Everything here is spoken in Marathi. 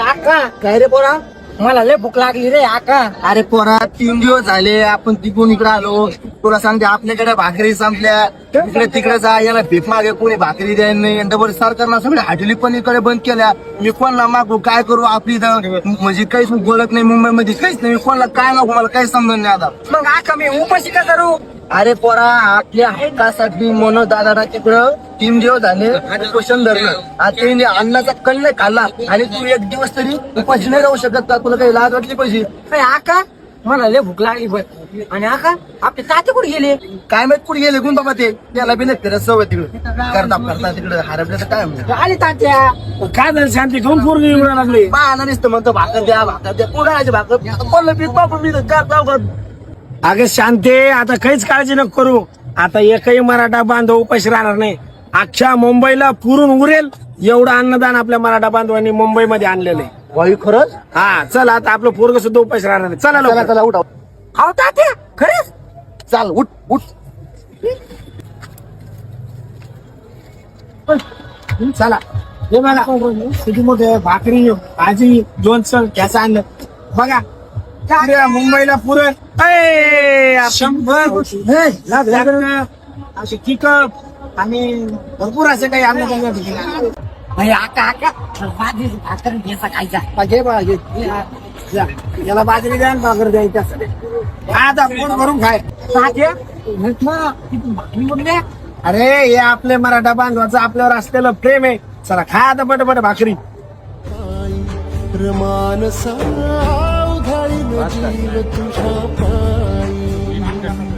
आका. काय रे पोरा? मला लय भूक लागली रे आका. अरे पोरा तीन दिवस झाले आपण तिकडून इकडे आलो. तुला सांगते आपल्याकडे भाकरी संपल्या. इकडे तिकडे जा याला भीक मागे कोणी भाकरी द्यायला नाही. डबल सरकारनं सगळे हॉटेली पण इकडे बंद केल्या. मी कोणाला मागू काय करू आपली म्हणजे काहीच बोलत नाही मुंबईमध्ये काहीच नाही. मी कोणाला काय नको मला काही समजून नाही आता. मग आका मी उपाशी का करू? अरे पोरा आपल्या हक्कासाठी म्हणून दादा तिकडं तीन दिवस झाले क्वेश्चन धरलं आज त्यांनी अन्नाचा कण नाही खाल्ला आणि तू एक दिवस तरी उपाशी नाही राहू शकत का? तुला काही लाज वाटली पाहिजे? अरे आका मला लय भूक लागली पण आणि आका आपले ताते कुठे गेले? काय माहीत कुठे गेले कोण बाबा ते? त्याला बी नाही फिरत सवय तिकडे. करता करता तिकडे हरपल्याचं काय म्हणतो आले तात्या. काय झालं शांती? कोण पोरगी येऊन लागली. पाहला नसतं म्हणतो भाकर द्या भाकर द्या. कोणाची भाकर? बोललं पीठ बापू मी करता अगं शांते आता काहीच काळजी नको करू. आता एकही मराठा बांधव उपाशी राहणार नाही. अख्ख्या मुंबईला पुरून उरेल. एवढं अन्नदान आपल्या मराठा बांधवांनी मुंबईमध्ये आणलेलं आहे. वायू खरंच? हा चल आता आपलं पोरग सुद्धा उपाशी राहणार नाही चला चला लवकर. चला उठा. हाव तात्या खरंच? चाल उठ उठ. चला हे बघा किती मोठे भाकरी भाजी लोणचं त्याचं आणलं. बघा. पुऱ्या मुंबईला पुरण ऐ, शंभर हे, लाग, लाग, असे किकप आणि भरपूर असे काही आणलं अरे आका आका भाजी भाकर घ्यायचा खायचा घे बा घे. याला बाजरी द्या भाकर द्यायची आता पोट भरून खाय. अरे हे आपले मराठा बांधवाचं आपल्यावर असलेलं प्रेम आहे. चला खा आता पटपट भाकरी. प्रमाण तुझ्या